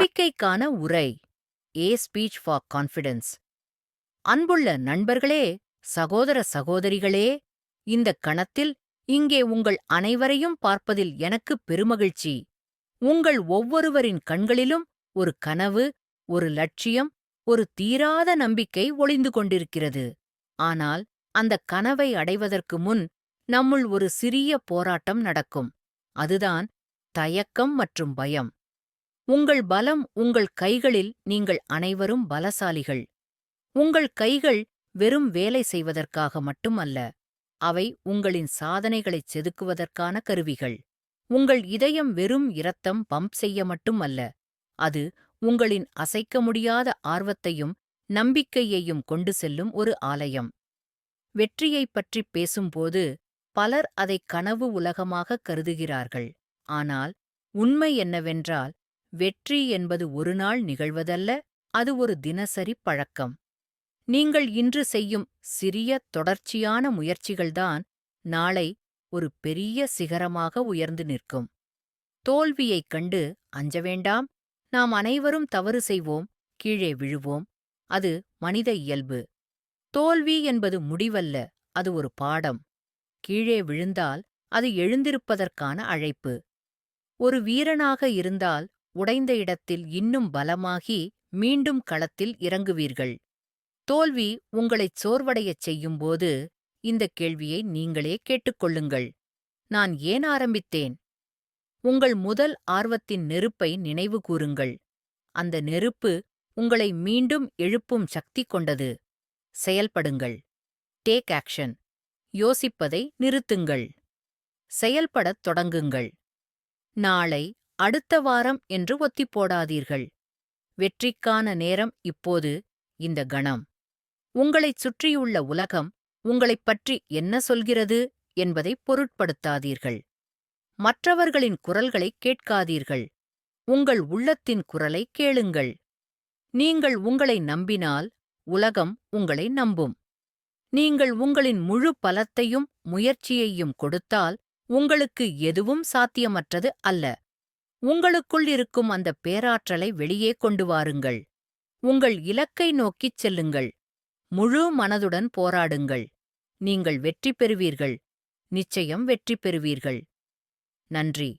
நம்பிக்கைக்கான உரை ஏ speech for confidence அன்புள்ள நண்பர்களே சகோதர சகோதரிகளே இந்தக் கணத்தில் இங்கே உங்கள் அனைவரையும் பார்ப்பதில் எனக்கு பெருமகிழ்ச்சி. உங்கள் ஒவ்வொருவரின் கண்களிலும் ஒரு கனவு ஒரு லட்சியம் ஒரு தீராத நம்பிக்கை ஒளிந்து கொண்டிருக்கிறது. ஆனால் அந்த கனவை அடைவதற்கு முன் நம்முள் ஒரு சிறிய போராட்டம் நடக்கும். அதுதான் தயக்கம் மற்றும் பயம். உங்கள் பலம் உங்கள் கைகளில் நீங்கள் அனைவரும் பலசாலிகள். உங்கள் கைகள் வெறும் வேலை செய்வதற்காக மட்டுமல்ல அவை உங்களின் சாதனைகளைச் செதுக்குவதற்கான கருவிகள். உங்கள் இதயம் வெறும் இரத்தம் பம்ப் செய்ய மட்டுமல்ல அது உங்களின் அசைக்க முடியாத ஆர்வத்தையும் நம்பிக்கையையும் கொண்டு செல்லும் ஒரு ஆலயம். வெற்றியைப் பற்றிப் பேசும்போது பலர் அதைக் கனவு உலகமாக கருதுகிறார்கள். ஆனால் உண்மை என்னவென்றால் வெற்றி என்பது ஒரு நாள் நிகழ்வதல்ல அது ஒரு தினசரி பழக்கம். நீங்கள் இன்று செய்யும் சிறிய தொடர்ச்சியான முயற்சிகள்தான் நாளை ஒரு பெரிய சிகரமாக உயர்ந்து நிற்கும். தோல்வியைக் கண்டு அஞ்ச வேண்டாம் நாம் அனைவரும் தவறு செய்வோம் கீழே விழுவோம் அது மனித இயல்பு. தோல்வி என்பது முடிவல்ல அது ஒரு பாடம். கீழே விழுந்தால் அது எழுந்திருப்பதற்கான அழைப்பு. ஒரு வீரனாக இருந்தால் உடைந்த இடத்தில் இன்னும் பலமாகி மீண்டும் களத்தில் இறங்குவீர்கள். தோல்வி உங்களைச் சோர்வடையச் செய்யும்போது இந்தக் கேள்வியை நீங்களே கேட்டுக்கொள்ளுங்கள். நான் ஏன் ஆரம்பித்தேன்? உங்கள் முதல் ஆர்வத்தின் நெருப்பை நினைவு கூறுங்கள். அந்த நெருப்பு உங்களை மீண்டும் எழுப்பும் சக்தி கொண்டது. செயல்படுங்கள். Take action. யோசிப்பதை நிறுத்துங்கள். செயல்படத் தொடங்குங்கள். நாளை அடுத்த வாரம் என்று ஒத்திப் போடாதீர்கள் வெற்றிக்கான நேரம் இப்போது இந்த கணம். உங்களைச் சுற்றியுள்ள உலகம் உங்களைப் பற்றி என்ன சொல்கிறது என்பதைப் பொருட்படுத்தாதீர்கள். மற்றவர்களின் குரல்களைக் கேட்காதீர்கள். உங்கள் உள்ளத்தின் குரலை கேளுங்கள். நீங்கள் உங்களை நம்பினால் உலகம் உங்களை நம்பும். நீங்கள் உங்களின் முழு பலத்தையும் முயற்சியையும் கொடுத்தால் உங்களுக்கு எதுவும் சாத்தியமற்றது அல்ல. உங்களுக்குள் இருக்கும் அந்த பேராற்றலை வெளியே கொண்டு வாருங்கள். உங்கள் இலக்கை நோக்கிச் செல்லுங்கள். முழு மனதுடன் போராடுங்கள். நீங்கள் வெற்றி பெறுவீர்கள். நிச்சயம் வெற்றி பெறுவீர்கள். நன்றி.